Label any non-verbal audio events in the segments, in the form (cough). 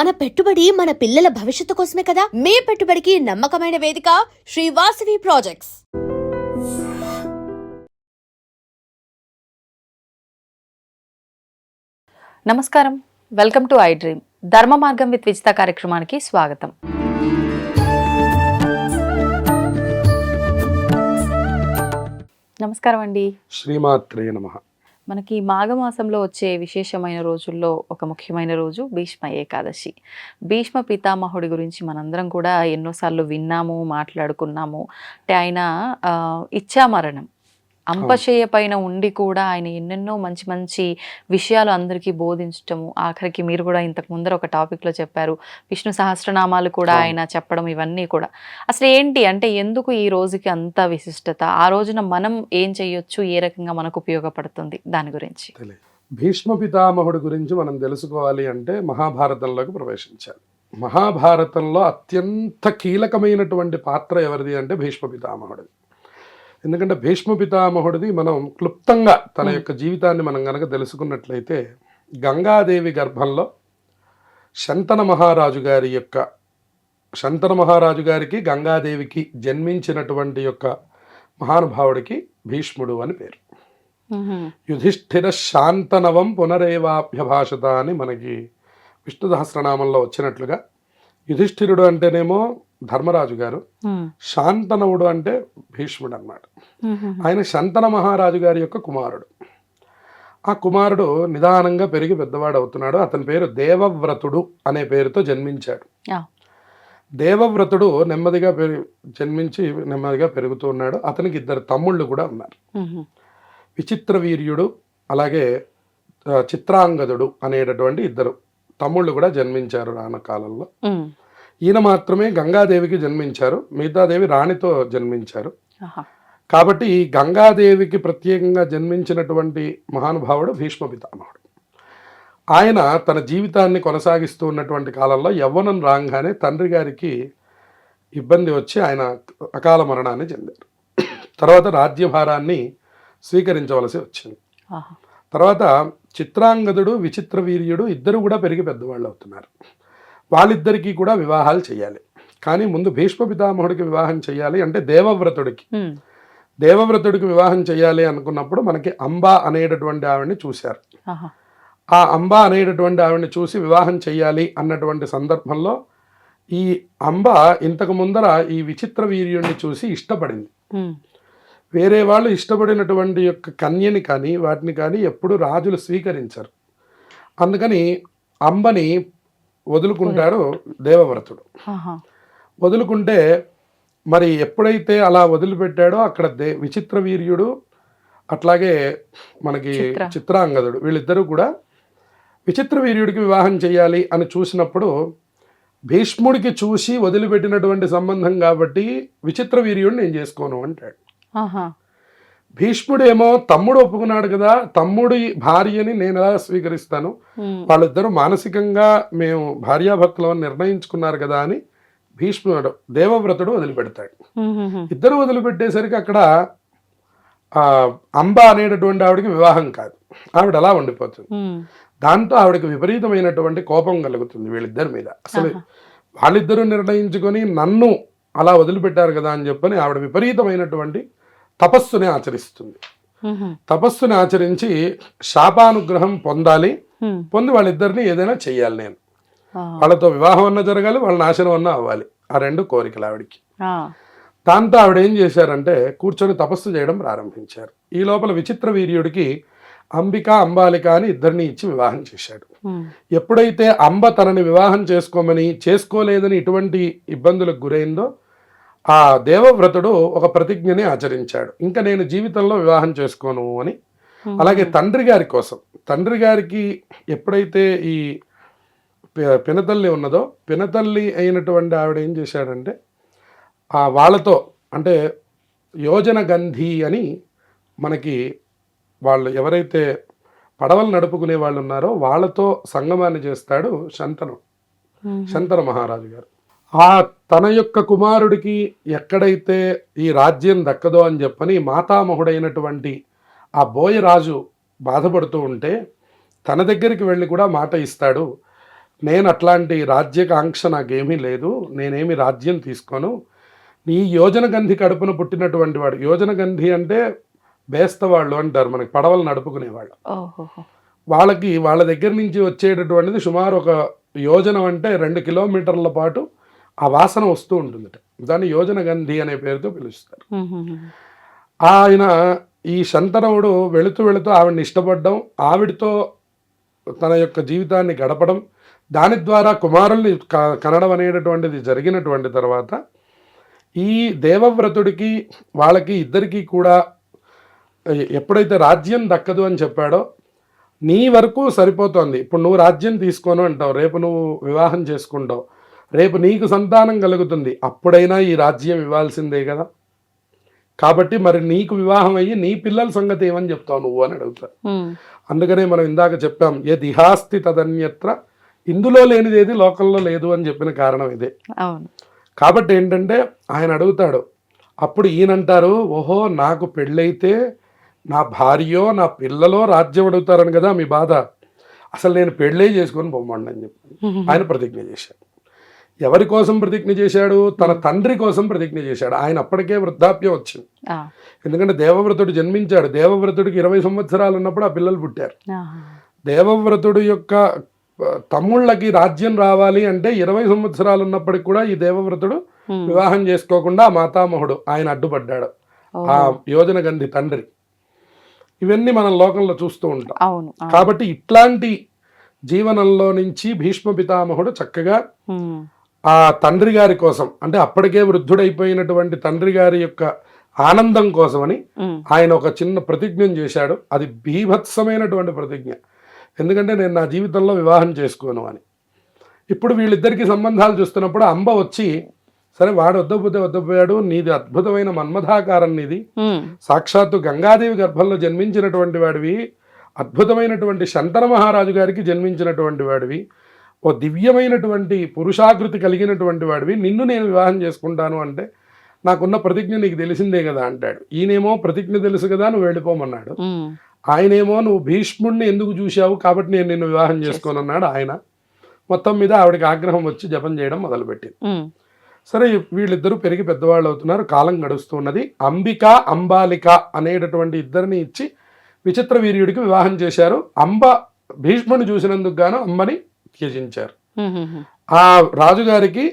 మన పెట్టుబడి మన పిల్లల భవిష్యత్తు కోసమే కదా? మీ పెట్టుబడికి నమ్మకమైన వేదిక శ్రీ వాసవి ప్రాజెక్ట్స్ నమస్కారం. Welcome to I dream Dharma Margam with Vijitha కార్యక్రమానికి స్వాగతం. నమస్కారం అండి. శ్రీమాత్రే నమ. మనకి మాఘమాసంలో వచ్చే విశేషమైన రోజుల్లో ఒక ముఖ్యమైన రోజు భీష్మ ఏకాదశి. భీష్మ పితామహుడి గురించి మనందరం కూడా ఎన్నోసార్లు విన్నాము మాట్లాడుకున్నాము. అంటే ఆయన ఇచ్చామరణం అంపశయ్య పైన ఉండి కూడా ఆయన ఎన్నెన్నో మంచి మంచి విషయాలు అందరికీ బోధించటము. ఆఖరికి మీరు కూడా ఇంతకు ముందర ఒక టాపిక్లో చెప్పారు. విష్ణు సహస్రనామాలు కూడా. ఆయన చెప్పడం ఇవన్నీ కూడా. అసలు ఏంటి? అంటే ఎందుకు ఈ రోజుకి అంత విశిష్టత? ఆ రోజున మనం ఏం చేయొచ్చు? ఏ రకంగా మనకు ఉపయోగపడుతుంది? దాని గురించి. భీష్మ పితామహుడి గురించి మనం తెలుసుకోవాలి అంటే మహాభారతంలోకి ప్రవేశించాలి. మహాభారతంలో అత్యంత కీలకమైనటువంటి పాత్ర ఎవరిది అంటే భీష్మ పితామహుడిది. ఎందుకంటే భీష్మ పితామహుడిది మనం క్లుప్తంగా తన యొక్క జీవితాన్ని మనం గనక తెలుసుకున్నట్లయితే గంగాదేవి గర్భంలో శంతన మహారాజు గారి యొక్క శంతన మహారాజు గారికి గంగాదేవికి జన్మించినటువంటి యొక్క మహానుభావుడికి భీష్ముడు అని పేరు. యుధిష్ఠిర శాంతనవం పునరేవాభ్యభాషత అని మనకి విష్ణు సహస్రనామంలో వచ్చినట్లుగా యుధిష్ఠిరుడు అంటేనేమో ధర్మరాజు గారు శాంతనవుడు అంటే భీష్ముడు అన్నమాట ఆయన శంతన మహారాజు గారి యొక్క కుమారుడు. ఆ కుమారుడు నిదానంగా పెరిగి పెద్దవాడు అవుతున్నాడు అతని పేరు దేవవ్రతుడు అనే పేరుతో జన్మించాడు. దేవవ్రతుడు నెమ్మదిగా పెరి జన్మించి నెమ్మదిగా పెరుగుతూ ఉన్నాడు. అతనికి ఇద్దరు తమ్ముళ్ళు కూడా ఉన్నారు. విచిత్ర వీర్యుడు అలాగే చిత్రాంగదుడు అనేటటువంటి ఇద్దరు తమ్ముళ్ళు కూడా జన్మించారు రాన కాలంలో ఈయన మాత్రమే గంగాదేవికి జన్మించారు. మిగతాదేవి రాణితో జన్మించారు. కాబట్టి ఈ గంగాదేవికి ప్రత్యేకంగా జన్మించినటువంటి మహానుభావుడు భీష్మ పితామహుడు. ఆయన తన జీవితాన్ని కొనసాగిస్తూ ఉన్నటువంటి కాలంలో యవ్వనం రాగానే తండ్రి గారికి ఇబ్బంది వచ్చి ఆయన అకాల మరణాన్ని చెందారు. తర్వాత రాజ్యభారాన్ని స్వీకరించవలసి వచ్చింది. తర్వాత చిత్రాంగదుడు విచిత్ర వీర్యుడు ఇద్దరు కూడా పెరిగి పెద్దవాళ్ళు అవుతున్నారు. వాళ్ళిద్దరికీ కూడా వివాహాలు చేయాలి. కానీ ముందు భీష్మ పితామహుడికి వివాహం చేయాలి అంటే దేవవ్రతుడికి. దేవవ్రతుడికి వివాహం చేయాలి అనుకున్నప్పుడు మనకి అంబా అనేటటువంటి ఆవిడని చూశారు. ఆ అంబ అనేటటువంటి ఆవిడని చూసి వివాహం చేయాలి అన్నటువంటి సందర్భంలో ఈ అంబ ఇంతకు ముందర ఈ విచిత్ర వీర్యుడిని చూసి ఇష్టపడింది. వేరే వాళ్ళు ఇష్టపడినటువంటి యొక్క కన్యని కానీ వాటిని కానీ ఎప్పుడు రాజులు స్వీకరించరు. అందుకని అంబని వదులుకుంటాడు దేవవ్రతుడు. వదులుకుంటే మరి ఎప్పుడైతే అలా వదిలిపెట్టాడో అక్కడ దే విచిత్ర వీర్యుడు అట్లాగే మనకి చిత్ర. చిత్రాంగదుడు వీళ్ళిద్దరూ కూడా విచిత్ర వీర్యుడికి వివాహం చేయాలి అని చూసినప్పుడు భీష్ముడికి చూసి వదిలిపెట్టినటువంటి సంబంధం కాబట్టి విచిత్ర వీర్యుడిని నేను చేసుకోను అంటాడు. భీష్ముడేమో తమ్ముడు ఒప్పుకున్నాడు కదా తమ్ముడి భార్యని నేను ఎలా స్వీకరిస్తాను? వాళ్ళిద్దరూ మానసికంగా మేము భార్యాభర్తలు అని నిర్ణయించుకున్నారు కదా అని భీష్ముడు దేవవ్రతుడు వదిలిపెడతాడు. ఇద్దరు వదిలిపెట్టేసరికి అక్కడ ఆ అంబ అనేటటువంటి ఆవిడకి వివాహం కాదు. ఆవిడ అలా ఉండిపోతుంది. దాంతో ఆవిడకి విపరీతమైనటువంటి కోపం కలుగుతుంది వీళ్ళిద్దరి మీద. అసలు వాళ్ళిద్దరూ నిర్ణయించుకొని నన్ను అలా వదిలిపెట్టారు కదా అని చెప్పని ఆవిడ విపరీతమైనటువంటి తపస్సుని ఆచరిస్తుంది. తపస్సుని ఆచరించి శాపానుగ్రహం పొందాలి. పొంది వాళ్ళిద్దరిని ఏదైనా చెయ్యాలి నేను. వాళ్ళతో వివాహం అన్న జరగాలి వాళ్ళ నాశనం అన్న అవ్వాలి. ఆ రెండు కోరికలు ఆవిడికి. దాంతో ఆవిడ ఏం చేశారంటే కూర్చొని తపస్సు చేయడం ప్రారంభించారు. ఈ లోపల విచిత్ర వీర్యుడికి అంబిక అంబాలిక అని ఇద్దరిని ఇచ్చి వివాహం చేశాడు. ఎప్పుడైతే అంబ తనని వివాహం చేసుకోమని చేసుకోలేదని ఇటువంటి ఇబ్బందులకు గురైందో ఆ దేవవ్రతుడు ఒక ప్రతిజ్ఞని ఆచరించాడు. ఇంకా నేను జీవితంలో వివాహం చేసుకోను అని. అలాగే తండ్రి గారి కోసం. తండ్రి గారికి ఎప్పుడైతే ఈ పినతల్లి ఉన్నదో పినతల్లి అయినటువంటి ఆవిడ ఏం చేశాడంటే ఆ వాళ్ళతో అంటే యోజన గంధి అని మనకి వాళ్ళు ఎవరైతే పడవలు నడుపుకునే వాళ్ళు ఉన్నారో వాళ్ళతో సంగమాన్ని చేస్తాడు శంతను. శంతన మహారాజు గారు. ఆ తన యొక్క కుమారుడికి ఎక్కడైతే ఈ రాజ్యం దక్కదో అని చెప్పని మాతామహుడైనటువంటి ఆ బోయరాజు బాధపడుతూ ఉంటే తన దగ్గరికి వెళ్ళి కూడా మాట ఇస్తాడు నేను అట్లాంటి రాజ్యకాంక్ష నాకేమీ లేదు నేనేమి రాజ్యం తీసుకోను. నీ యోజన గంధి కడుపున పుట్టినటువంటి వాడు యోజన గంధి అంటే బేస్తవాళ్ళు అంటారు మనకి పడవలు నడుపుకునేవాళ్ళు. వాళ్ళకి వాళ్ళ దగ్గర నుంచి వచ్చేటటువంటిది సుమారు ఒక యోజనం అంటే రెండు కిలోమీటర్ల పాటు ఆ వాసన వస్తూ ఉంటుందట. దాన్ని యోజన గంధి అనే పేరుతో పిలుస్తారు. ఆయన ఈ శంతనవుడు వెళుతూ వెళుతూ ఆవిడని ఇష్టపడడం ఆవిడతో తన యొక్క జీవితాన్ని గడపడం దాని ద్వారా కుమారుల్ని కనడం అనేటటువంటిది జరిగినటువంటి తర్వాత ఈ దేవవ్రతుడికి వాళ్ళకి ఇద్దరికీ కూడా ఎప్పుడైతే రాజ్యం దక్కదు అని చెప్పాడో నీ వరకు సరిపోతోంది. ఇప్పుడు నువ్వు రాజ్యం తీసుకోను అంటావు. రేపు నువ్వు వివాహం చేసుకుంటావు. రేపు నీకు సంతానం కలుగుతుంది. అప్పుడైనా ఈ రాజ్యం ఇవ్వాల్సిందే కదా. కాబట్టి మరి నీకు వివాహం అయ్యి నీ పిల్లల సంగతి ఏమని చెప్తావు నువ్వు అని అడుగుతారు అందుకనే మనం ఇందాక చెప్పాం ఏ దిహాస్తి తదన్యత్ర ఇందులో లేనిది ఏది లోకంలో లేదు అని చెప్పిన కారణం ఇదే. కాబట్టి ఏంటంటే ఆయన అడుగుతాడు అప్పుడు ఈయనంటారు ఓహో నాకు పెళ్ళైతే నా భార్యో నా పిల్లలో రాజ్యం అడుగుతారని కదా మీ బాధ. అసలు నేను పెళ్ళే చేసుకొని పొమ్మండి అని చెప్పి ఆయన ప్రతిజ్ఞ చేశాడు. ఎవరి కోసం ప్రతిజ్ఞ చేశాడు? తన తండ్రి కోసం ప్రతిజ్ఞ చేశాడు. ఆయన అప్పటికే వృద్ధాప్యం వచ్చింది. ఎందుకంటే దేవవ్రతుడు జన్మించాడు. దేవవ్రతుడికి ఇరవై సంవత్సరాలు ఉన్నప్పుడు ఆ పిల్లలు పుట్టారు. దేవవ్రతుడు యొక్క తమ్ముళ్ళకి రాజ్యం రావాలి అంటే ఇరవై సంవత్సరాలు ఉన్నప్పటికి కూడా ఈ దేవవ్రతుడు. వివాహం చేసుకోకుండా ఆ మాతామహుడు ఆయన అడ్డుపడ్డాడు. ఆ యోజన గంధి తండ్రి. ఇవన్నీ మనం లోకంలో చూస్తూ ఉంటాం. కాబట్టి ఇట్లాంటి జీవనంలో నుంచి భీష్మ పితామహుడు చక్కగా ఆ తండ్రి గారి కోసం అంటే అప్పటికే వృద్ధుడైపోయినటువంటి తండ్రి గారి యొక్క ఆనందం కోసమని ఆయన ఒక చిన్న ప్రతిజ్ఞ చేశాడు. అది బీభత్సమైనటువంటి ప్రతిజ్ఞ. ఎందుకంటే నేను నా జీవితంలో వివాహం చేసుకోను అని. ఇప్పుడు వీళ్ళిద్దరికి సంబంధాలు చూస్తున్నప్పుడు అంబ వచ్చి సరే వాడు వద్దపోతే వద్దపోయాడు నీది అద్భుతమైన మన్మథాకారం నీది. సాక్షాత్తు గంగాదేవి గర్భంలో జన్మించినటువంటి వాడివి అద్భుతమైనటువంటి శంతన మహారాజు గారికి జన్మించినటువంటి వాడివి. ఓ దివ్యమైనటువంటి పురుషాకృతి కలిగినటువంటి వాడివి. నిన్ను నేను వివాహం చేసుకుంటాను అంటే నాకున్న ప్రతిజ్ఞ నీకు తెలిసిందే కదా అంటాడు. ఈయనేమో ప్రతిజ్ఞ తెలుసు కదా నువ్వు వెళ్ళిపోమన్నాడు. ఆయనేమో నువ్వు భీష్ముడిని ఎందుకు చూశావు కాబట్టి నేను నిన్ను వివాహం చేసుకోనన్నాడు ఆయన. మొత్తం మీద ఆవిడకి ఆగ్రహం వచ్చి జపం చేయడం మొదలుపెట్టింది. సరే వీళ్ళిద్దరూ పెరిగి పెద్దవాళ్ళు అవుతున్నారు. కాలం గడుస్తున్నది అంబిక అంబాలిక అనేటటువంటి ఇద్దరిని ఇచ్చి విచిత్ర వీర్యుడికి వివాహం చేశారు. అంబ భీష్ముని చూసినందుకు గాను అంబని త్యజించారు ఆ రాజుగారికి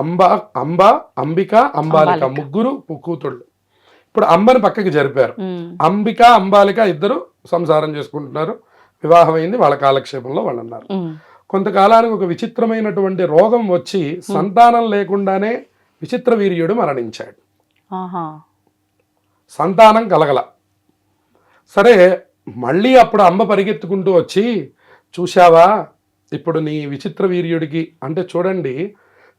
అంబ అంబ అంబిక అంబాలిక. ముగ్గురు కూతుళ్ళు. ఇప్పుడు అంబని పక్కకి జరిపారు. అంబిక అంబాలిక ఇద్దరు సంసారం చేసుకుంటున్నారు. వివాహం అయింది వాళ్ళ కాలక్షేపంలో వాళ్ళు ఉన్నారు ఉమ్, కొంతకాలానికి ఒక విచిత్రమైనటువంటి రోగం వచ్చి సంతానం లేకుండానే విచిత్ర వీర్యుడు మరణించాడు. సంతానం కలగల. సరే మళ్ళీ అప్పుడు అమ్మ పరిగెత్తుకుంటూ వచ్చి చూశావా? ఇప్పుడు నీ విచిత్ర వీర్యుడికి అంటే చూడండి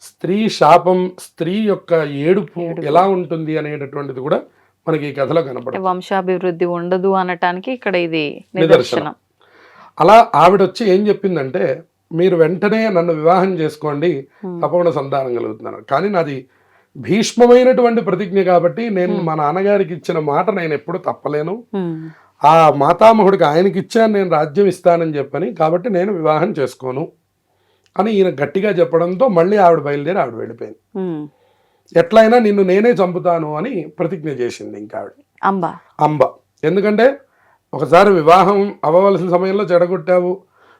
స్త్రీ శాపం స్త్రీ యొక్క ఏడుపు ఎలా ఉంటుంది అనేటటువంటిది కూడా మనకి ఈ కథలో అంటే కనపడుతుంది వంశాభివృద్ధి ఉండదు అనటానికి ఇక్కడ ఇది నిదర్శనం. అలా ఆవిడ వచ్చి ఏం చెప్పిందంటే మీరు వెంటనే నన్ను వివాహం చేసుకోండి. తప్పకుండా సంతానం కలుగుతున్నారు కానీ నాది భీష్మమైనటువంటి ప్రతిజ్ఞ కాబట్టి నేను మా నాన్నగారికి ఇచ్చిన మాట నేను ఎప్పుడు తప్పలేను. ఆ మాతామహుడికి ఆయనకి ఇచ్చాను నేను రాజ్యం ఇస్తానని చెప్పని కాబట్టి నేను వివాహం చేసుకోను అని ఈయన గట్టిగా చెప్పడంతో మళ్ళీ ఆవిడ బయలుదేరి ఆవిడ వెళ్ళిపోయింది. ఎట్లయినా నిన్ను నేనే చంపుతాను అని ప్రతిజ్ఞ చేసింది ఇంకా ఆవిడ. అంబ. అంబ. ఎందుకంటే ఒకసారి వివాహం అవ్వవలసిన సమయంలో చెడగొట్టావు.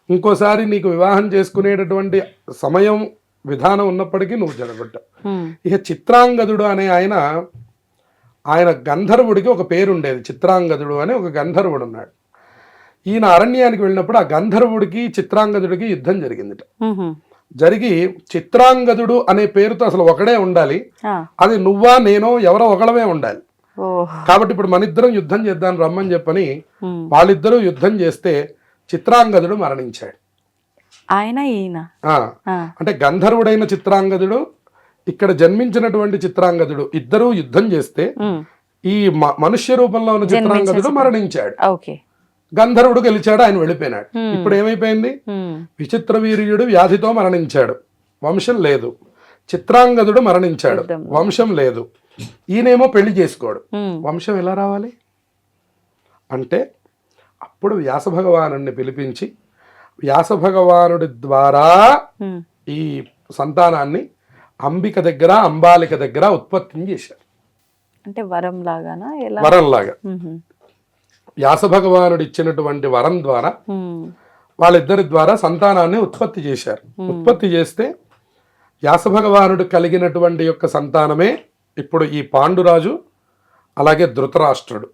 ఇంకోసారి నీకు వివాహం చేసుకునేటటువంటి సమయం విధానం ఉన్నప్పటికీ నువ్వు చెడగొట్టావు. ఉమ్, ఇక చిత్రాంగదుడు అనే ఆయన ఆయన గంధర్వుడికి ఒక పేరు ఉండేది చిత్రాంగదుడు అని ఒక గంధర్వుడు ఉన్నాడు. ఈయన అరణ్యానికి వెళ్ళినప్పుడు ఆ గంధర్వుడికి చిత్రాంగదుడికి యుద్ధం జరిగిందిట. జరిగి చిత్రాంగదుడు అనే పేరుతో అసలు ఒకడే ఉండాలి. అది నువ్వా నేనో ఎవరో ఒకళ్ళమే ఉండాలి. కాబట్టి ఇప్పుడు మన ఇద్దరం యుద్ధం చేద్దాం రమ్మని చెప్పని వాళ్ళిద్దరూ యుద్ధం చేస్తే చిత్రాంగదుడు మరణించాడు. ఆయన ఈయన? అంటే గంధర్వుడైన చిత్రాంగదుడు ఇక్కడ జన్మించినటువంటి చిత్రాంగదుడు ఇద్దరూ యుద్ధం చేస్తే ఈ మనుష్య రూపంలో ఉన్న చిత్రాంగదుడు మరణించాడు. గంధర్వుడు గెలిచాడు ఆయన వెళ్ళిపోయినాడు. ఇప్పుడు ఏమైపోయింది? విచిత్ర వీర్యుడు వ్యాధితో మరణించాడు. వంశం లేదు. చిత్రాంగదుడు మరణించాడు. వంశం లేదు. ఈయనేమో పెళ్ళి చేసుకోడు. వంశం ఎలా రావాలి? అంటే అప్పుడు వ్యాస భగవాను పిలిపించి వ్యాస భగవానుడి ద్వారా ఈ సంతానాన్ని అంబిక దగ్గర అంబాలిక దగ్గర ఉత్పత్తిని చేశారు. అంటే వరం లాగానా? ఎలా? వరంలాగా వ్యాస భగవానుడు ఇచ్చినటువంటి వరం ద్వారా వాళ్ళిద్దరి ద్వారా సంతానాన్ని ఉత్పత్తి చేశారు. ఉత్పత్తి చేస్తే వ్యాస భగవానుడు కలిగినటువంటి యొక్క సంతానమే ఇప్పుడు ఈ పాండురాజు అలాగే ధృతరాష్ట్రుడు.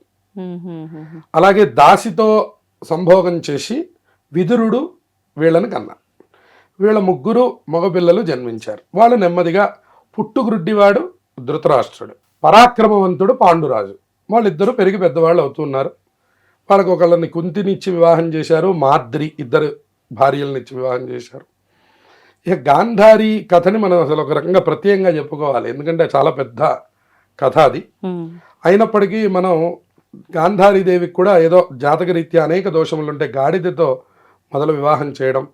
అలాగే దాసితో సంభోగం చేసి విదురుడు వీళ్ళని కన్నా వీళ్ళ ముగ్గురు మగపిల్లలు జన్మించారు. వాళ్ళు నెమ్మదిగా పుట్టుగ్రుడ్డివాడు ధృతరాష్ట్రుడు పరాక్రమవంతుడు పాండురాజు. వాళ్ళిద్దరూ పెరిగి పెద్దవాళ్ళు అవుతున్నారు వాళ్ళకి ఒకళ్ళని కుంతినిచ్చి వివాహం చేశారు మాద్రి ఇద్దరు భార్యలనిచ్చి వివాహం చేశారు. ఇక గాంధారి కథని మనం అసలు ఒక రకంగా ప్రత్యేకంగా చెప్పుకోవాలి. ఎందుకంటే చాలా పెద్ద కథ అది. అయినప్పటికీ మనం గాంధారీదేవికి కూడా ఏదో జాతకరీత్యా అనేక దోషములు ఉంటే గాడిదతో మొదలు వివాహం చేయడం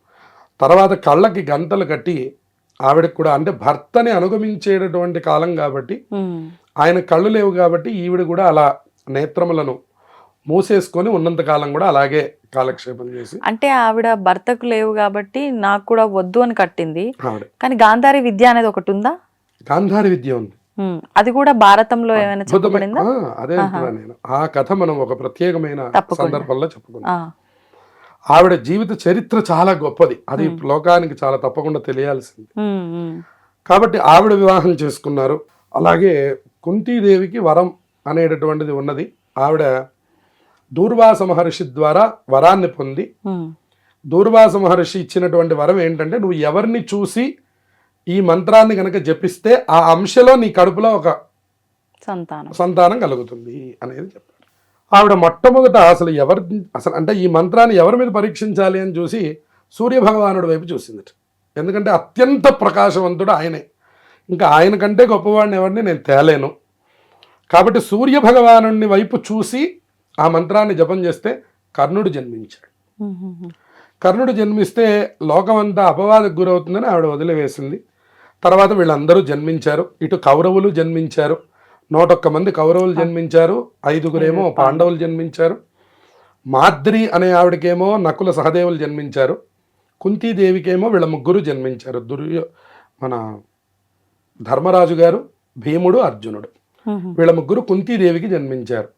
తర్వాత కళ్ళకి గంటలు కట్టి ఆవిడకి కూడా అంటే భర్తని అనుగమించేటటువంటి కాలం కాబట్టి ఆయన కళ్ళు లేవు కాబట్టి ఈవిడ కూడా అలా నేత్రములను మూసేసుకొని ఉన్నంత కాలం కూడా అలాగే కాలక్షేపం చేసి అంటే ఆవిడ భర్తకు లేవు కాబట్టి నాకు కూడా వద్దు అని కట్టింది. కానీ గాంధారి విద్య అనేది ఒకటి ఉందా? గాంధారి విద్య ఉంది. అది కూడా భారతంలో ఏమైనా అదే నేను. ఆ కథ మనం ఒక ప్రత్యేకమైన. సందర్భంలో చెప్పుకుందాం. ఆ, ఆవిడ జీవిత చరిత్ర చాలా గొప్పది. అది లోకానికి చాలా తప్పకుండా తెలియాల్సింది. కాబట్టి ఆవిడ వివాహం చేసుకున్నారు. అలాగే కుంతీదేవికి వరం అనేటటువంటిది ఉన్నది. ఆవిడ దూర్వాస మహర్షి ద్వారా వరాన్ని పొంది దూర్వాస మహర్షి ఇచ్చినటువంటి వరం ఏంటంటే నువ్వు ఎవరిని చూసి ఈ మంత్రాన్ని కనుక జపిస్తే ఆ అంశలో నీ కడుపులో ఒక సంతానం. సంతానం కలుగుతుంది అనేది చెప్పారు ఆవిడ మొట్టమొదట అసలు ఎవరి అసలు అంటే ఈ మంత్రాన్ని ఎవరి మీద పరీక్షించాలి అని చూసి సూర్య భగవానుడి వైపు చూసింది ఎందుకంటే అత్యంత ప్రకాశవంతుడు ఆయనే. ఇంకా ఆయన కంటే గొప్పవాడిని ఎవరిని నేను తేలేను. కాబట్టి సూర్య భగవానుడిని వైపు చూసి ఆ మంత్రాన్ని జపం చేస్తే కర్ణుడు జన్మించాడు. కర్ణుడు జన్మిస్తే లోకమంతా అపవాదకు గురవుతుందని ఆవిడ వదిలివేసింది. తర్వాత వీళ్ళందరూ జన్మించారు. ఇటు కౌరవులు జన్మించారు. నూటొక్క మంది కౌరవులు జన్మించారు ఐదుగురేమో పాండవులు జన్మించారు. మాద్రి అనే ఆవిడకేమో నకుల సహదేవులు జన్మించారు. కుంతీదేవికేమో వీళ్ళ ముగ్గురు జన్మించారు. దుర్యో మన ధర్మరాజు గారు భీముడు అర్జునుడు. వీళ్ళ ముగ్గురు కుంతీదేవికి జన్మించారు.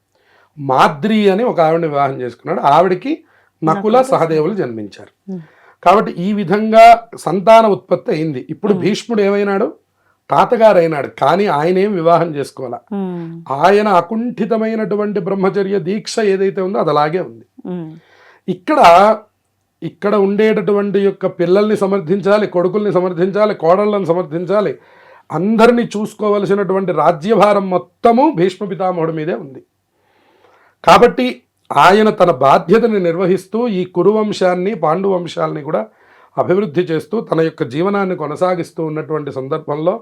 మాద్రి అని ఒక ఆవిడని వివాహం చేసుకున్నాడు. ఆవిడకి నకుల సహదేవులు జన్మించారు. కాబట్టి ఈ విధంగా సంతాన ఉత్పత్తి అయింది. ఇప్పుడు భీష్ముడు ఏమైనాడు? తాతగారు అయినాడు కానీ ఆయన ఏం వివాహం చేసుకోవాల ఆయన అకుంఠితమైనటువంటి బ్రహ్మచర్య దీక్ష ఏదైతే ఉందో అది అలాగే ఉంది. ఇక్కడ ఇక్కడ ఉండేటటువంటి యొక్క పిల్లల్ని సమర్థించాలి కొడుకుల్ని సమర్థించాలి కోడళ్ళని సమర్థించాలి అందరినీ చూసుకోవలసినటువంటి రాజ్యభారం మొత్తము భీష్మ పితామహుడి మీదే ఉంది. కాబట్టి ఆయన తన బాధ్యతని నిర్వహిస్తూ ఈ కురువంశాన్ని పాండు వంశాలని కూడా అభివృద్ధి చేస్తూ తన యొక్క జీవనాన్ని కొనసాగిస్తూ ఉన్నటువంటి సందర్భంలో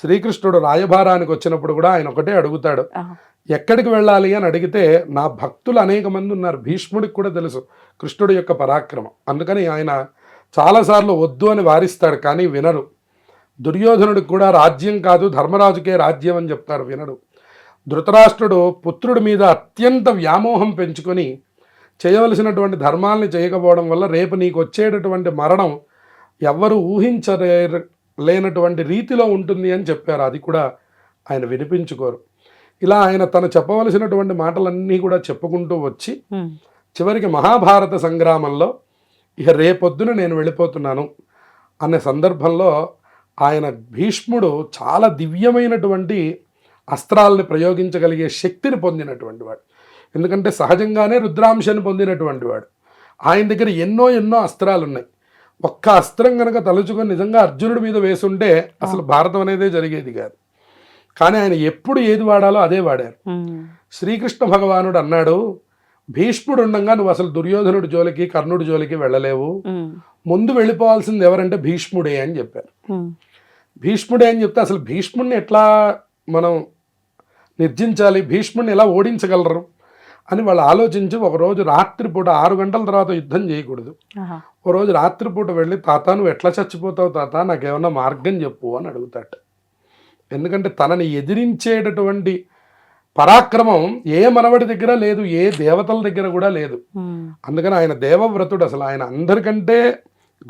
శ్రీకృష్ణుడు రాయభారానికి వచ్చినప్పుడు కూడా ఆయన ఒకటే అడుగుతాడు. ఎక్కడికి వెళ్ళాలి అని అడిగితే నా భక్తులు అనేక మంది ఉన్నారు. భీష్ముడికి కూడా తెలుసు కృష్ణుడి యొక్క పరాక్రమం. అందుకని ఆయన చాలాసార్లు వద్దు అని వారిస్తాడు కానీ వినరు దుర్యోధనుడికి కూడా రాజ్యం కాదు ధర్మరాజుకే రాజ్యం అని చెప్తారు వినడు. ధృతరాష్ట్రుడు పుత్రుడి మీద అత్యంత వ్యామోహం పెంచుకొని చేయవలసినటువంటి ధర్మాల్ని చేయకపోవడం వల్ల రేపు నీకు వచ్చేటటువంటి మరణం ఎవ్వరు ఊహించలే లేనటువంటి రీతిలో ఉంటుంది అని చెప్పారు. అది కూడా ఆయన వినిపించుకోరు. ఇలా ఆయన తను చెప్పవలసినటువంటి మాటలన్నీ కూడా చెప్పుకుంటూ వచ్చి చివరికి మహాభారత సంగ్రామంలో ఇక రేపొద్దున నేను వెళ్ళిపోతున్నాను అనే సందర్భంలో ఆయన భీష్ముడు చాలా దివ్యమైనటువంటి అస్త్రాలని ప్రయోగించగలిగే శక్తిని పొందినటువంటి వాడు. ఎందుకంటే సహజంగానే రుద్రాంశాన్ని పొందినటువంటి వాడు. ఆయన దగ్గర ఎన్నో ఎన్నో అస్త్రాలు ఉన్నాయి ఒక్క అస్త్రం కనుక తలుచుకొని నిజంగా అర్జునుడి మీద వేసుంటే అసలు భారతం అనేదే జరిగేది కాదు. కానీ ఆయన ఎప్పుడు ఏది వాడాలో అదే వాడారు. శ్రీకృష్ణ భగవానుడు అన్నాడు భీష్ముడు ఉండగా నువ్వు అసలు దుర్యోధనుడి జోలికి కర్ణుడి జోలికి వెళ్ళలేవు. ముందు వెళ్ళిపోవాల్సింది ఎవరంటే భీష్ముడే అని చెప్పారు. భీష్ముడే అని చెప్తే అసలు భీష్ముడిని ఎట్లా మనం నిర్జించాలి? భీష్ముడిని ఎలా ఓడించగలరు? అని వాళ్ళు ఆలోచించి ఒకరోజు రాత్రిపూట ఆరు గంటల తర్వాత యుద్ధం చేయకూడదు. ఓ రోజు రాత్రిపూట వెళ్ళి తాత నువ్వు ఎట్లా చచ్చిపోతావు తాత? నాకేమన్నా మార్గం చెప్పు అని అడుగుతాట ఎందుకంటే తనని ఎదిరించేటటువంటి పరాక్రమం ఏ మనవడి దగ్గర లేదు ఏ దేవతల దగ్గర కూడా లేదు. అందుకని ఆయన దేవవ్రతుడు అసలు ఆయన అందరికంటే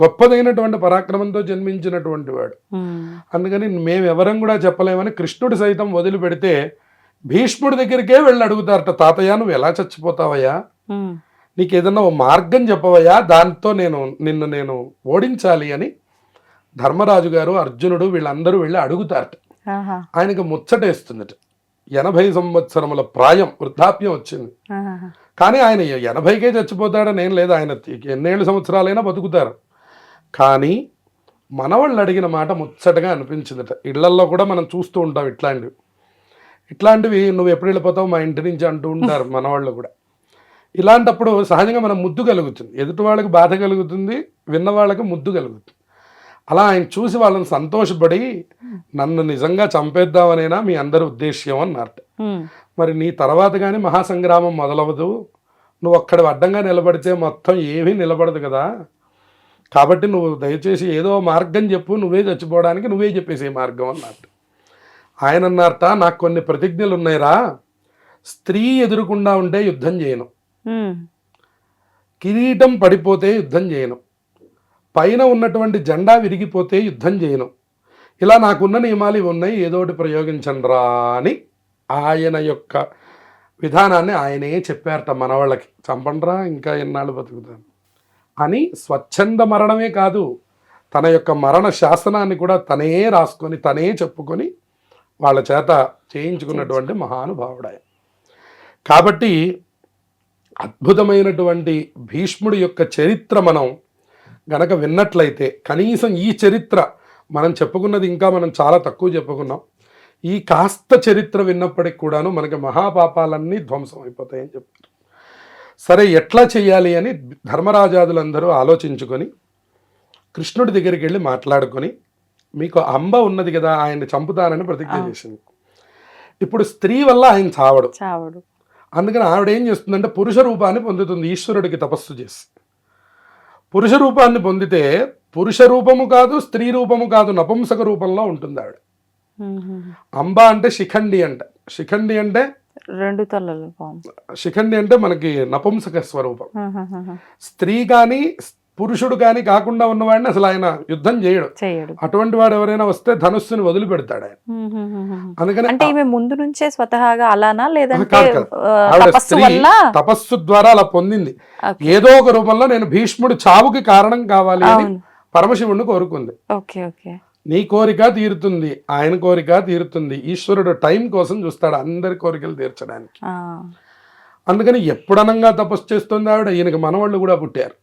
గొప్పదైనటువంటి పరాక్రమంతో జన్మించినటువంటి వాడు. అందుకని మేము ఎవరం కూడా చెప్పలేమని కృష్ణుడు సైతం వదిలిపెడితే భీష్ముడి దగ్గరికే వెళ్ళి అడుగుతారట తాతయ్య నువ్వు ఎలా చచ్చిపోతావయ్యా? నీకు ఏదన్నా ఓ మార్గం చెప్పవయ్యా దాంతో నేను నిన్ను నేను ఓడించాలి అని ధర్మరాజు గారు అర్జునుడు వీళ్ళందరూ వెళ్ళి అడుగుతారట. ఆయనకు ముచ్చటేస్తుందట ఎనభై సంవత్సరముల ప్రాయం వృద్ధాప్యం వచ్చింది. కానీ ఆయన ఎనభైకే చచ్చిపోతాడని ఏం లేదు ఆయన ఎన్నేళ్ళు సంవత్సరాలైనా బతుకుతారు. కానీ మనవాళ్ళు అడిగిన మాట ముచ్చటగా అనిపించిందట. ఇళ్ళల్లో కూడా మనం చూస్తూ ఉంటాం ఇట్లాంటివి. ఇట్లాంటివి నువ్వు ఎప్పుడు వెళ్ళిపోతావు? మా ఇంటి నుంచి అంటూ ఉంటారు (laughs) మనవాళ్ళు కూడా. ఇలాంటప్పుడు సహజంగా మనం ముద్దు కలుగుతుంది. ఎదుటి వాళ్ళకి బాధ కలుగుతుంది విన్న వాళ్ళకి ముద్దు కలుగుతుంది. అలా ఆయన చూసి వాళ్ళని సంతోషపడి నన్ను నిజంగా చంపేద్దామనేనా మీ అందరి ఉద్దేశ్యం? అన్నట్టు మరి నీ తర్వాత కానీ మహాసంగ్రామం మొదలవదు. నువ్వు అక్కడ అడ్డంగా నిలబడితే మొత్తం ఏమీ నిలబడదు కదా. కాబట్టి నువ్వు దయచేసి ఏదో మార్గం చెప్పు నువ్వే చచ్చిపోవడానికి నువ్వే చెప్పేసి మార్గం అన్నట్టు ఆయన అన్నారట నాకు కొన్ని ప్రతిజ్ఞలు ఉన్నాయిరా. స్త్రీ ఎదురుకుండా ఉంటే యుద్ధం చేయను. కిరీటం పడిపోతే యుద్ధం చేయను. పైన ఉన్నటువంటి జెండా విరిగిపోతే యుద్ధం చేయను. ఇలా నాకున్న నియమాలు ఇవి ఉన్నాయి ఏదోటి ప్రయోగించండిరా అని ఆయన యొక్క విధానాన్ని ఆయనే చెప్పారట మనవాళ్ళకి. చంపండ్రా ఇంకా ఎన్నాళ్ళు బతుకుతాను? అని స్వచ్ఛంద మరణమే కాదు తన యొక్క మరణ శాసనాన్ని కూడా తనే రాసుకొని తనే చెప్పుకొని వాళ్ళ చేత చేయించుకున్నటువంటి మహానుభావుడు ఆయన కాబట్టి అద్భుతమైనటువంటి భీష్ముడి యొక్క చరిత్ర మనం గనక విన్నట్లయితే కనీసం ఈ చరిత్ర మనం చెప్పుకున్నది ఇంకా మనం చాలా తక్కువ చెప్పుకున్నాం. ఈ కాస్త చరిత్ర విన్నప్పటికి కూడాను మనకి మహాపాపాలన్నీ ధ్వంసం అయిపోతాయని చెప్పారు. సరే ఎట్లా చేయాలి అని ధర్మరాజాదులందరూ ఆలోచించుకొని కృష్ణుడి దగ్గరికి వెళ్ళి మాట్లాడుకొని మీకు అంబ ఉన్నది కదా ఆయన్ని చంపుతానని ప్రతిజ్ఞ చేసింది. ఇప్పుడు స్త్రీ వల్ల ఆయన చావడు. చావడు. అందుకని ఆవిడ ఏం చేస్తుందంటే పురుష రూపాన్ని పొందుతుంది ఈశ్వరుడికి తపస్సు చేసి. పురుష రూపాన్ని పొందితే పురుష రూపము కాదు స్త్రీ రూపము కాదు నపుంసక రూపంలో ఉంటుంది ఆవిడ. అంబ అంటే శిఖండి అంట. శిఖండి అంటే? రెండు తలలు శిఖండి అంటే మనకి నపుంసక స్వరూపం. స్త్రీ కానీ పురుషుడు కానీ కాకుండా ఉన్నవాడిని అసలు ఆయన యుద్ధం చేయడు. అటువంటి వాడు ఎవరైనా వస్తే ధనుస్సుని వదిలిపెడతాడు ఆయన. అందుకని అంటే ఈమె ముందు నుంచే స్వతహాగా అలానా లేదంటే స్త్రీ తపస్సు ద్వారా అలా పొందింది. ఏదో ఒక రూపంలో నేను భీష్ముడు చావుకి కారణం కావాలి అని అవును. పరమశివుణ్ణి కోరుకుంది. Okay okay. నీ కోరిక తీరుతుంది ఆయన కోరిక తీరుతుంది. ఈశ్వరుడు టైం కోసం చూస్తాడు అందరి కోరికలు తీర్చడానికి. అందుకని ఎప్పుడనంగా తపస్సు చేస్తుంది ఆవిడ ఈయనకి మనవాళ్ళు కూడా పుట్టారు.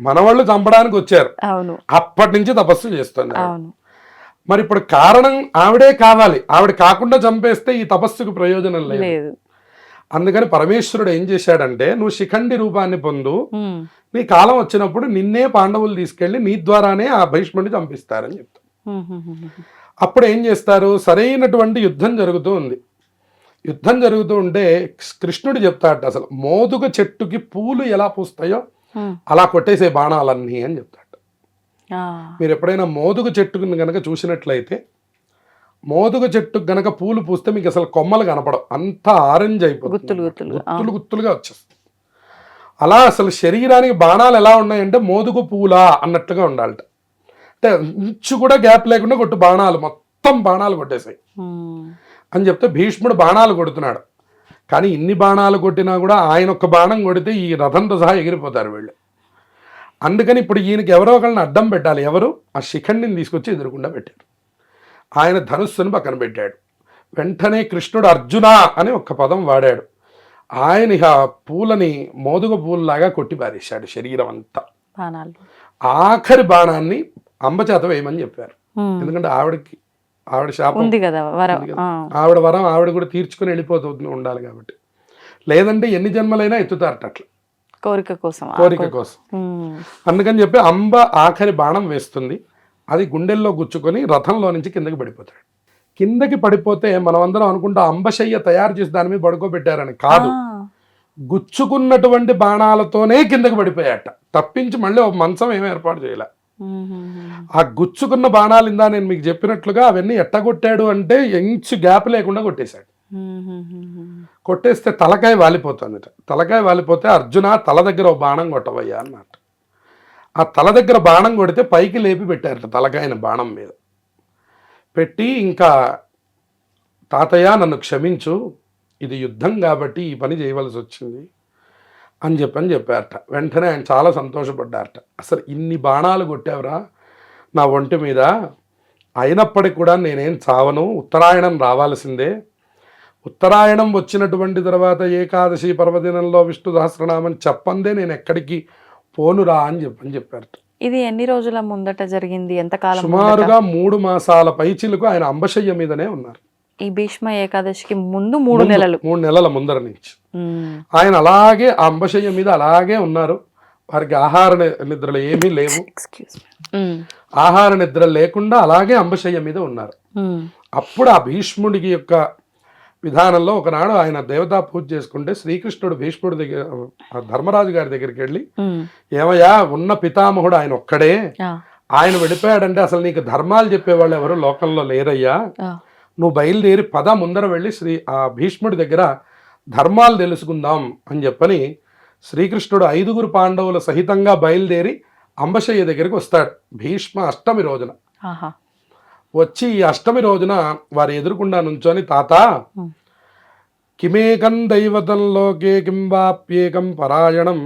మనవాళ్ళు చంపడానికి వచ్చారు. అప్పటి నుంచి తపస్సు చేస్తుంది మరి ఇప్పుడు కారణం ఆవిడే కావాలి. ఆవిడ కాకుండా చంపేస్తే ఈ తపస్సుకు ప్రయోజనం లేదు. అందుకని పరమేశ్వరుడు ఏం చేశాడంటే నువ్వు శిఖండి రూపాన్ని పొందు. నీ కాలం వచ్చినప్పుడు నిన్నే పాండవులు తీసుకెళ్ళి నీ ద్వారానే ఆ భీష్ముడిని చంపిస్తారని ఉమ్. అప్పుడు ఏం చేస్తారు? సరైనటువంటి యుద్ధం జరుగుతూ ఉంది. యుద్ధం జరుగుతూ ఉంటే కృష్ణుడు చెప్తాడట అసలు మోదుగ చెట్టుకి పూలు ఎలా పూస్తాయో అలా కొట్టేసే బాణాలన్నీ అని చెప్తాడు. ఆ. మీరు ఎప్పుడైనా మోదుగ చెట్టుకుని గనక చూసినట్లయితే మోదుగ చెట్టుకు గనక పూలు పూస్తే మీకు అసలు కొమ్మలు కనపడవు. అంతా ఆరెంజ్ అయిపోతుంది. గుత్తులు గుత్తులుగా, ఆ. గుత్తులు గుత్తులుగా వచ్చేస్తుంది అలా అసలు శరీరానికి బాణాలు ఎలా ఉన్నాయంటే మోదుగు పూలా అన్నట్టుగా ఉండాలట. అంటే ఇంచు కూడా గ్యాప్ లేకుండా కొట్టు బాణాలు. మొత్తం బాణాలు కొట్టేసాయి. ఉమ్, అని చెప్తే భీష్ముడు బాణాలు కొడుతున్నాడు. కానీ ఇన్ని బాణాలు కొట్టినా కూడా ఆయన ఒక్క బాణం కొడితే ఈ రథంతో సహా ఎగిరిపోతారు వీళ్ళు. అందుకని ఇప్పుడు ఈయనకి ఎవరో ఒకళ్ళని అడ్డం పెట్టాలి. ఎవరు? ఆ శిఖండిని తీసుకొచ్చి ఎదురుకుండా పెట్టారు. ఆయన ధనుస్సును పక్కన పెట్టాడు. వెంటనే కృష్ణుడు అర్జున అని ఒక్క పదం వాడాడు. ఆయన ఇక పూలని మోదుగ పూలలాగా కొట్టి పారేశాడు శరీరం అంతా. ఆఖరి బాణాన్ని అంబచేత వేయమని చెప్పారు. ఎందుకంటే ఆవిడకి ఆవిడ శాపం. ఉంది కదా వరం. ఆవిడ వరం ఆవిడ కూడా తీర్చుకుని వెళ్ళిపోతూ ఉండాలి కాబట్టి. లేదంటే ఎన్ని జన్మలైనా ఎత్తుతారట అట్లా. కోరిక కోసం కోరిక. కోసం. అందుకని చెప్పి అంబ ఆఖరి బాణం వేస్తుంది. అది గుండెల్లో గుచ్చుకొని రథంలో నుంచి కిందకి పడిపోతాడు. కిందకి పడిపోతే మనం అందరం అనుకుంటా అంబశయ్య తయారు చేసి దాని మీద పడుకోబెట్టారని కాదు. గుచ్చుకున్నటువంటి బాణాలతోనే కిందకి పడిపోయాట తప్పించి మళ్ళీ ఒక మంచం ఏమీ ఏర్పాటు చేయలే. ఆ గుచ్చుకున్న బాణాలు ఇందా నేను మీకు చెప్పినట్లుగా అవన్నీ ఎట్టగొట్టాడు అంటే ఎంచు గ్యాప్ లేకుండా కొట్టేశాడు. కొట్టేస్తే తలకాయ వాలిపోతుంది తలకాయ వాలిపోతే అర్జున తల దగ్గర ఓ బాణం కొట్టవయ్యా అన్నట్టు ఆ తల దగ్గర బాణం కొడితే పైకి లేపి పెట్టారట తలకాయన బాణం మీద. పెట్టి ఇంకా తాతయ్య నన్ను క్షమించు ఇది యుద్ధం కాబట్టి ఈ పని చేయవలసి వచ్చింది. అని చెప్పని చెప్పారట. వెంటనే ఆయన చాలా సంతోషపడ్డారట. అసలు ఇన్ని బాణాలు కొట్టావురా నా ఒంటి మీద. అయినప్పటికీ కూడా నేనేం చావను. ఉత్తరాయణం రావాల్సిందే. ఉత్తరాయణం వచ్చినటువంటి తర్వాత ఏకాదశి పర్వదినంలో విష్ణు సహస్రనామం చెప్పందే. నేను ఎక్కడికి పోనురా అని చెప్పని చెప్పారట. ఇది ఎన్ని రోజుల ముందట జరిగింది? ఎంత కాలం ముందట? సుమారుగా మూడు మాసాల పైచిలకు ఆయన అంబశయ్య మీదనే ఉన్నారు. ఈ భీష్మ ఏకాదశికి ముందు మూడు నెలలు మూడు నెలల ముందర నుంచి. ఆయన అలాగే ఆ అంబశయ్య మీద అలాగే ఉన్నారు వారికి ఆహార నిద్రలు ఏమీ లేవు. ఆహార నిద్ర లేకుండా అలాగే అంబశయ్య మీద ఉన్నారు. అప్పుడు ఆ భీష్ముడికి యొక్క విధానంలో ఒకనాడు ఆయన దేవతా పూజ చేసుకుంటే శ్రీకృష్ణుడు భీష్ముడి దగ్గర ధర్మరాజు గారి దగ్గరికి వెళ్ళి. ఏమయ్యా ఉన్న పితామహుడు ఆయన ఒక్కడే ఆయన వెళ్ళిపోయాడంటే అసలు నీకు ధర్మాలు చెప్పేవాళ్ళు ఎవరు లోకంలో లేరయ్యా. నువ్వు బయలుదేరి పద ముందర వెళ్ళి శ్రీ ఆ భీష్ముడి దగ్గర ధర్మాలు తెలుసుకుందాం అని చెప్పని శ్రీకృష్ణుడు ఐదుగురు పాండవుల సహితంగా బయలుదేరి అంబశయ్య దగ్గరికి వస్తాడు భీష్మ అష్టమి రోజున. వచ్చి ఈ అష్టమి రోజున వారి ఎదురుకుండా నుంచొని తాత. కిమేకం దైవతంలోకే కిం వాప్యేకం పరాయణం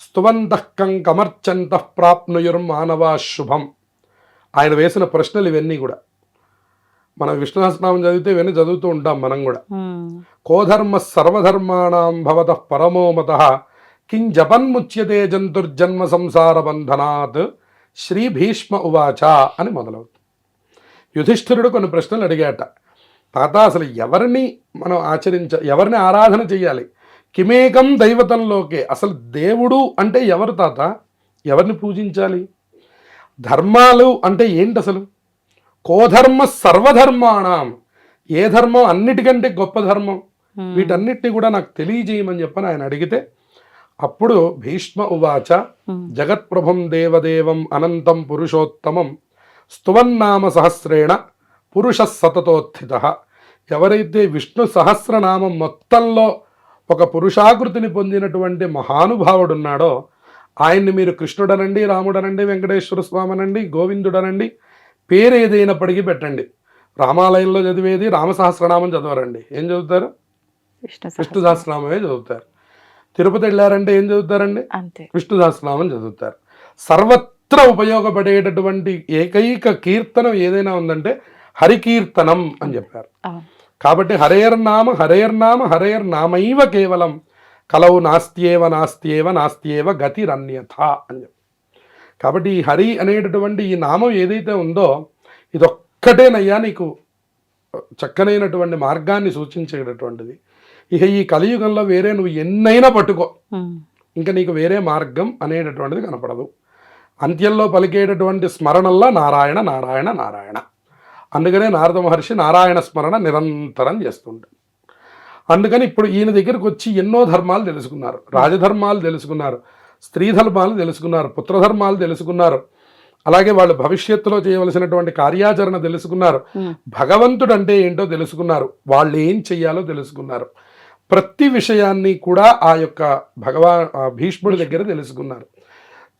స్తువంతః కం కమర్చంతః ప్రాప్నుయుర్మానవా శుభం ఆయన వేసిన ప్రశ్నలు ఇవన్నీ కూడా మనం విష్ణు సహస్రనామం చదివితే ఇవన్నీ చదువుతూ ఉంటాం మనం కూడా. కోధర్మ సర్వధర్మాణం భవత పరమోమత కిం జపన్ముచ్యతే జంతుర్జన్మ సంసార బంధనాత్ శ్రీ భీష్మ ఉవాచ అని మొదలవుతుంది. యుధిష్ఠిరుడు కొన్ని ప్రశ్నలు అడిగాట. తాత అసలు ఎవరిని మనం ఆచరించ ఎవరిని ఆరాధన చేయాలి కిమేకం దైవతంలోకే. అసలు దేవుడు అంటే ఎవరు తాత? ఎవరిని పూజించాలి? ధర్మాలు అంటే ఏంటి అసలు? కోధర్మ సర్వధర్మాణం ఏ ధర్మం అన్నిటికంటే గొప్ప ధర్మం హ్మ్. వీటన్నిటిని కూడా నాకు తెలియజేయమని చెప్పని ఆయన అడిగితే అప్పుడు భీష్మ ఉవాచ హ్మ్. జగత్ప్రభం దేవదేవం అనంతం పురుషోత్తమం స్తువన్నామ సహస్రేణ పురుష సతతోత్థిత ఎవరైతే విష్ణు సహస్రనామం మొత్తంలో ఒక పురుషాకృతిని పొందినటువంటి మహానుభావుడున్నాడో ఆయన్ని మీరు కృష్ణుడనండి రాముడనండి వెంకటేశ్వర స్వామనండి గోవిందుడనండి పేరు ఏదైనప్పటికీ పెట్టండి. రామాలయంలో చదివేది రామసహస్రనామం చదవరండి. ఏం చదువుతారు? విష్ణు విష్ణు సహస్ర- సహస్రనామమే చదువుతారు. తిరుపతి వెళ్ళారంటే ఏం చదువుతారండి? విష్ణు సహస్రనామం చదువుతారు. సర్వత్ర ఉపయోగపడేటటువంటి ఏకైక కీర్తనం ఏదైనా ఉందంటే హరికీర్తనం అని చెప్పారు. కాబట్టి హరేర్నామ హరేర్నామ హరేర్నామైవ కేవలం కలవు నాస్త్యేవ నాస్త్యేవ నాస్త్యేవ గతిరన్యథ అని చెప్పి కాబట్టి ఈ హరి అనేటటువంటి ఈ నామం ఏదైతే ఉందో ఇదొక్కటేనయ్యా నీకు చక్కనైనటువంటి మార్గాన్ని సూచించేటటువంటిది. ఇక ఈ కలియుగంలో వేరే నువ్వు ఎన్నైనా పట్టుకో. ఇంకా నీకు వేరే మార్గం అనేటటువంటిది కనపడదు. అంత్యంలో పలికేటటువంటి స్మరణల్లా నారాయణ నారాయణ నారాయణ. అందుకనే నారద మహర్షి నారాయణ స్మరణ నిరంతరం చేస్తుంటాడు. అందుకని ఇప్పుడు ఈయన దగ్గరికి వచ్చి ఎన్నో ధర్మాలు తెలుసుకున్నారు. రాజధర్మాలు తెలుసుకున్నారు. స్త్రీ ధర్మాలు తెలుసుకున్నారు పుత్రధర్మాలు తెలుసుకున్నారు. అలాగే వాళ్ళు భవిష్యత్తులో చేయవలసినటువంటి కార్యాచరణ తెలుసుకున్నారు. భగవంతుడు అంటే ఏంటో తెలుసుకున్నారు. వాళ్ళు ఏం చెయ్యాలో తెలుసుకున్నారు. ప్రతి విషయాన్ని కూడా ఆ యొక్క భగవా భీష్ముడి దగ్గర తెలుసుకున్నారు.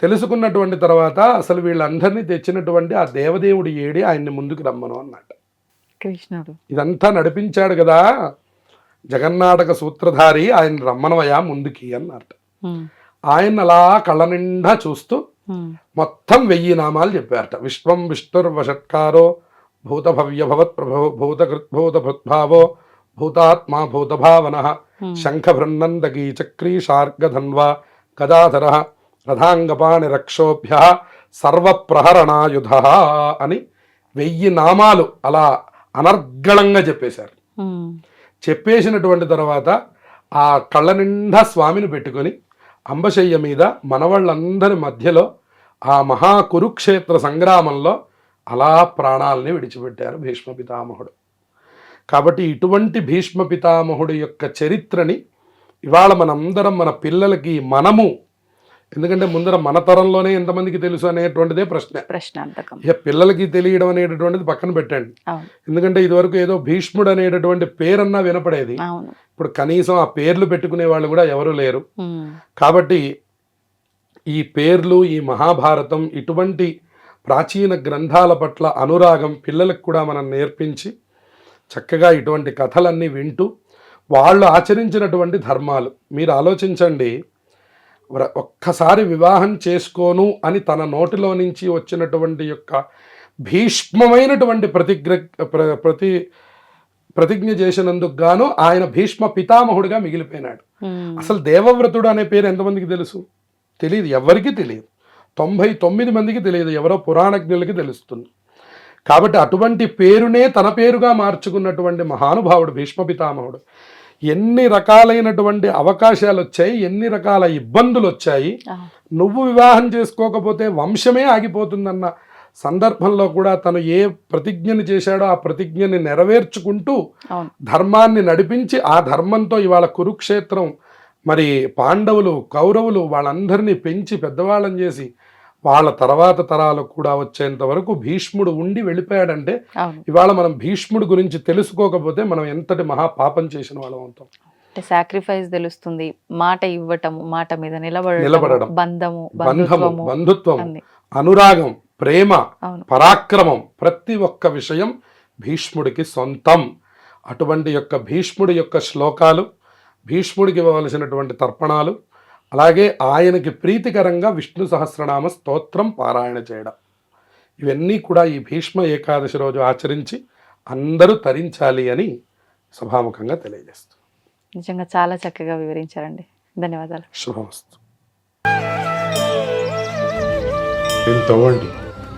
తెలుసుకున్నటువంటి తర్వాత అసలు వీళ్ళందరినీ తెచ్చినటువంటి ఆ దేవదేవుడు ఏడి ఆయన్ని ముందుకు రమ్మను అన్నట్టు. కృష్ణుడు. ఇదంతా నడిపించాడు కదా. జగన్నాటక సూత్రధారి ఆయన రమ్మనవయా ముందుకి అన్నట్టు. ఆయన అలా కళ్ళ నిండా చూస్తూ. మొత్తం వెయ్యి నామాలు చెప్పారట విశ్వం విష్ణుర్వషట్కారో భూత భవ్య భవత్ ప్రభో భూత భూత భృద్భావో భూతాత్మా భూతభావన. శంఖభృన్నందకీ చక్రీ శార్గధన్వ గదాధర రథాంగపాణి రక్షోభ్య సర్వప్రహరణాయుధ అని వెయ్యి నామాలు అలా అనర్గళంగా చెప్పేశారు. చెప్పేసినటువంటి తర్వాత ఆ కళ్ళ నిండా స్వామిని పెట్టుకొని అంబశయ్య మీద మనవాళ్ళందరి మధ్యలో ఆ మహా కురుక్షేత్ర సంగ్రామంలో అలా ప్రాణాలని విడిచిపెట్టారు భీష్మ పితామహుడు. కాబట్టి ఇటువంటి భీష్మ పితామహుడు యొక్క చరిత్రని ఇవాళ మనందరం మన పిల్లలకి మనము ఎందుకంటే ముందర మన తరంలోనే ఎంతమందికి తెలుసు అనేటువంటిదే ప్రశ్న. ప్రశ్నార్థకం ఇక పిల్లలకి తెలియడం అనేటటువంటిది పక్కన పెట్టండి. ఎందుకంటే ఇదివరకు ఏదో భీష్ముడు అనేటటువంటి పేరన్నా వినపడేది. ఇప్పుడు కనీసం ఆ పేర్లు పెట్టుకునే వాళ్ళు కూడా ఎవరు లేరు. కాబట్టి ఈ పేర్లు ఈ మహాభారతం ఇటువంటి ప్రాచీన గ్రంథాల పట్ల అనురాగం పిల్లలకు కూడా మనం నేర్పించి చక్కగా ఇటువంటి కథలన్నీ వింటూ వాళ్ళు ఆచరించినటువంటి ధర్మాలు. మీరు ఆలోచించండి ఒక్కసారి వివాహం చేసుకోను అని తన నోటిలో నుంచి వచ్చినటువంటి యొక్క భీష్మమైనటువంటి ప్రతిజ్ఞ ప్ర- ప్రతి ప్రతిజ్ఞ చేసినందుకు గాను ఆయన భీష్మ పితామహుడిగా మిగిలిపోయినాడు. అసలు దేవవ్రతుడు అనే పేరు ఎంతమందికి తెలుసు? తెలియదు ఎవరికి తెలియదు. తొంభై తొమ్మిది మందికి తెలియదు ఎవరో పురాణజ్ఞులకి తెలుస్తుంది. కాబట్టి అటువంటి పేరునే తన పేరుగా మార్చుకున్నటువంటి మహానుభావుడు భీష్మ పితామహుడు. ఎన్ని రకాలైనటువంటి అవకాశాలు వచ్చాయి ఎన్ని రకాల ఇబ్బందులు వచ్చాయి. నువ్వు వివాహం చేసుకోకపోతే వంశమే ఆగిపోతుందన్న సందర్భంలో కూడా తను ఏ ప్రతిజ్ఞని చేశాడో ఆ ప్రతిజ్ఞని నెరవేర్చుకుంటూ ధర్మాన్ని నడిపించి ఆ ధర్మంతో ఇవాళ కురుక్షేత్రం మరి పాండవులు కౌరవులు వాళ్ళందరినీ పెంచి పెద్దవాళ్ళని చేసి వాళ్ళ తర్వాత తరాలు కూడా వచ్చేంత వరకు భీష్ముడు ఉండి వెళ్ళిపోయాడంటే ఇవాళ మనం భీష్ముడు గురించి తెలుసుకోకపోతే మనం ఎంతటి మహాపాపం చేసిన వాళ్ళం అవుతాం. అంటే సాక్రిఫైస్ తెలుస్తుంది. మాట ఇవ్వటము మాట మీద నిలబడడం. బంధము బంధము బంధుత్వం అనురాగం ప్రేమ పరాక్రమం ప్రతి ఒక్క విషయం భీష్ముడికి సొంతం. అటువంటి యొక్క భీష్ముడి యొక్క శ్లోకాలు భీష్ముడికి ఇవ్వవలసినటువంటి తర్పణాలు అలాగే ఆయనకి ప్రీతికరంగా విష్ణు సహస్రనామ స్తోత్రం పారాయణ చేయడం. ఇవన్నీ కూడా ఈ భీష్మ ఏకాదశి రోజు ఆచరించి అందరూ తరించాలి అని సభాముఖంగా తెలియజేస్తుంది. నిజంగా చాలా చక్కగా వివరించారండి. ధన్యవాదాలు. శుభమస్తు. తవ్వండి?